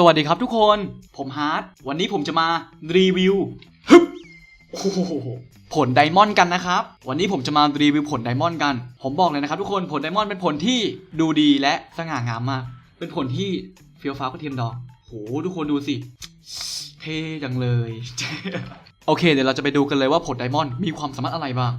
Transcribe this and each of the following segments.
สวัสดีครับทุกคน ผมฮาร์ดวันนี้ผมจะมารีวิวฮึบโอ้โหผลไดมอนด์กันนะครับ วันนี้ผมจะมารีวิวผลไดมอนด์กัน ผมบอกเลยนะครับทุกคนผลไดมอนด์เป็นผลที่ดูดีและสง่างามมาก เป็นผลที่เฟี้ยวฟ้าวกระเทียมดอกโหทุกคนดูสิ เท่จังเลย โอเค เดี๋ยวเราจะไปดูกันเลยว่าผลไดมอนด์มีความสามารถอะไรบ้าง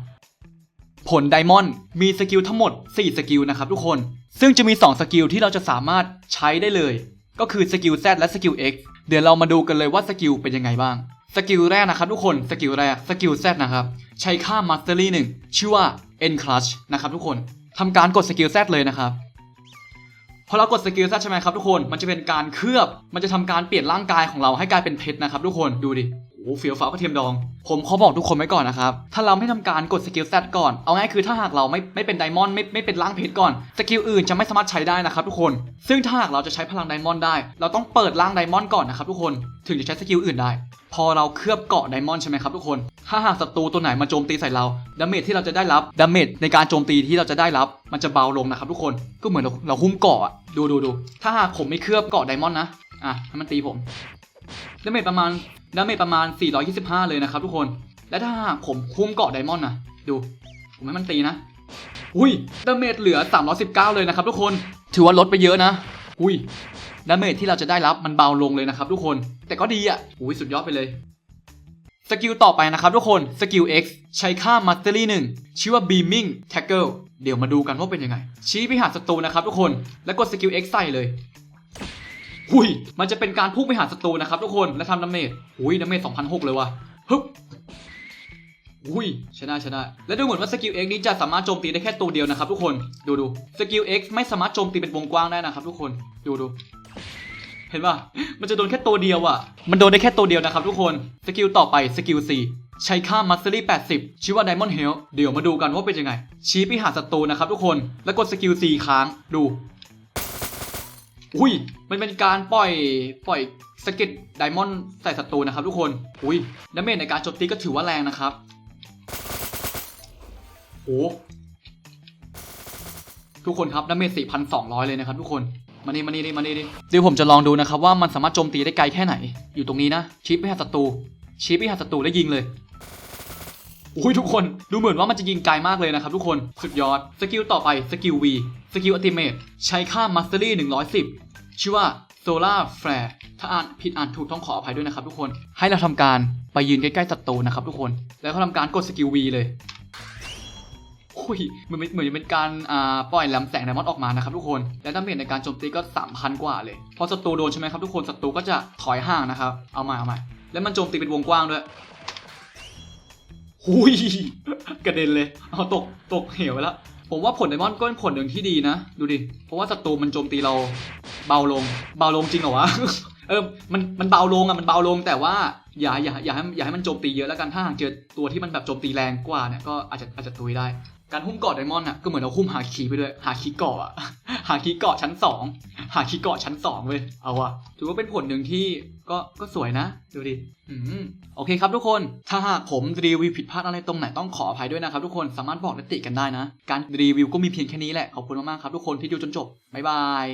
ผลไดมอนด์มีสกิลทั้งหมด 4 สกิลนะครับทุกคน ซึ่งจะมี 2 สกิลที่เราจะสามารถใช้ได้เลย ก็คือสกิล Z และสกิล X เดี๋ยวเรามาดูกันเลยว่าสกิลเป็นยังไงบ้าง สกิลแรกนะครับทุกคน สกิลแรก สกิล Z นะครับ ใช้ค่า Mastery 1 ชื่อว่า End Clutch นะครับทุกคนทำการกดสกิล Z เลยนะครับพอเรากดสกิล Z ใช่ไหมครับทุกคน มันจะเป็นการเคลือบ มันจะทำการเปลี่ยนร่างกายของเราให้กลายเป็นเพชรนะครับทุกคน ดูดิ เฟียวฟ้ากระเทียมดอง ผมขอบอกทุกคนไว้ก่อนนะครับ ถ้าเราไม่ทำการกดสกิล Z ก่อน เอาง่ายคือถ้าหากเราไม่ไม่เป็นไดมอนด์ไม่ไม่เป็นร่างเพชรก่อน สกิลอื่นจะไม่สามารถใช้ได้นะครับทุกคน ซึ่งถ้าหากเราจะใช้พลังไดมอนด์ได้ เราต้องเปิดร่างไดมอนด์ก่อนนะครับทุกคน ถึงจะใช้สกิลอื่นได้ พอเราเคลือบเกาะไดมอนด์ใช่ไหมครับทุกคน ถ้าหากศัตรูตัวไหนมาโจมตีใส่เรา ดาเมจที่เราจะได้รับ ดาเมจในการโจมตีที่เราจะได้รับ มันจะเบาลงนะครับทุกคน ก็เหมือนเราเราหุ้มเกาะอะดูดูดูถ้าหากผมไม่เคลือบเกาะไดมอนด์นะ อะให้มันตีผมดาเมจประมาณ ดาเมจประมาณ 425 เลยนะครับทุกคน และถ้าหากผมคุ้มเกาะไดมอนด์นะดู ผมให้มันตีนะ อุ้ย ดาเมจเหลือ 319 เลยนะครับทุกคน ถือว่าลดไปเยอะนะ อุ้ย ดาเมจที่เราจะได้รับมันเบาลงเลยนะครับทุกคน แต่ก็ดีอะ อุ้ยสุดยอดไปเลย สกิลต่อไปนะครับทุกคน สกิล X ใช้ค่า Mastery 1 ชื่อว่า Beaming Tackle เดี๋ยวมาดูกันว่าเป็นยังไง ชี้ไปหาศัตรูนะครับทุกคน แล้วกดสกิล X ใส่เลย หุยมันจะเป็นการพุ่งไปหาศัตรูนะครับทุกคนและทำดาเมจหุยดาเมจ2,006เลยว่ะฮึบหุยชนะชนะ และดูเหมือนว่าสกิล X นี้จะสามารถโจมตีได้แค่ตัวเดียวนะครับทุกคนดูดูสกิล X ไม่สามารถโจมตีเป็นวงกว้างได้นะครับทุกคนดูดูเห็นป่ะมันจะโดนแค่ตัวเดียวอะ มันโดนได้แค่ตัวเดียวนะครับทุกคนสกิลต่อไปสกิล C ใช้ค่า Mastery 80 ชื่อว่า Diamond Health เดี๋ยวมาดูกันว่าเป็นยังไง ชี้ไปหาศัตรูนะครับทุกคน แล้วกดสกิล C ค้าง ดู อุ้ยมันเป็นการปล่อยปล่อยสกิลไดมอนด์ใส่ศัตรูนะครับทุกคนอุ้ยดาเมจในการโจมตีก็ถือว่าแรงนะครับโอ้ทุกคนครับดาเมจ4,200 เลยนะครับทุกคนมานี่มานี่ดิมานี่ดิเดี๋ยวผมจะลองดูนะครับว่ามันสามารถโจมตีได้ไกลแค่ไหน อยู่ตรงนี้นะชี้ไปหาศัตรูชี้ไปหาศัตรูแล้วยิงเลยอุ้ยทุกคนดูเหมือนว่ามันจะยิงไกลมากเลยนะครับทุกคนสุดยอดสกิลต่อไปสกิล V สกิลอัติเมตใช้ค่า Mastery 110 ชื่อว่า Solar Flare ถ้าอ่านผิดอ่านถูกต้องขออภัยด้วยนะครับทุกคน ให้เราทำการไปยืนใกล้ๆศัตรูนะครับทุกคน แล้วก็ทำการกดสกิล V เลยอุ้ยเหมือนเหมือนจะเป็นการปล่อยลำแสงไดมอนด์ออกมานะครับทุกคน และดาเมจในการโจมตีก็3,000กว่าเลย พอศัตรูโดนใช่ไหมครับทุกคน ศัตรูก็จะถอยห่างนะครับ เอามาเอามาแล้วมันโจมตีเป็นวงกว้างด้วยหุยกระเด็นเลย เอาตกตกเหวไปแล้ว ผมว่าผลไดมอนด์ก็เป็นผลหนึ่งที่ดีนะ ดูดิ เพราะว่าศัตรูมันโจมตีเราเบาลง เบาลงจริงเหรอวะ เออ มันมันเบาลงอะ มันเบาลงแต่ว่าอย่าอย่าอย่าให้อย่าให้มันโจมตีเยอะแล้วกัน ถ้าหากเจอตัวที่มันแบบโจมตีแรงกว่าเนี่ยก็อาจจะอาจจะตุยได้ การหุ้มเกาะไดมอนด์อะก็เหมือนเราหุ้มหาคีไปด้วยหาคีเกาะอะหาคีเกาะชั้นสองหาคีเกาะชั้นสองเว้ยเอาอะถือว่าเป็นผลหนึ่งที่ก็ก็สวยนะ ดูดิอืมโอเคครับทุกคน ถ้าหากผมรีวิวผิดพลาดอะไรตรงไหนต้องขออภัยด้วยนะครับทุกคนสามารถบอกและติกันได้นะ การรีวิวก็มีเพียงแค่นี้แหละขอบคุณมากๆครับทุกคนที่ดูจนจบบ๊ายบาย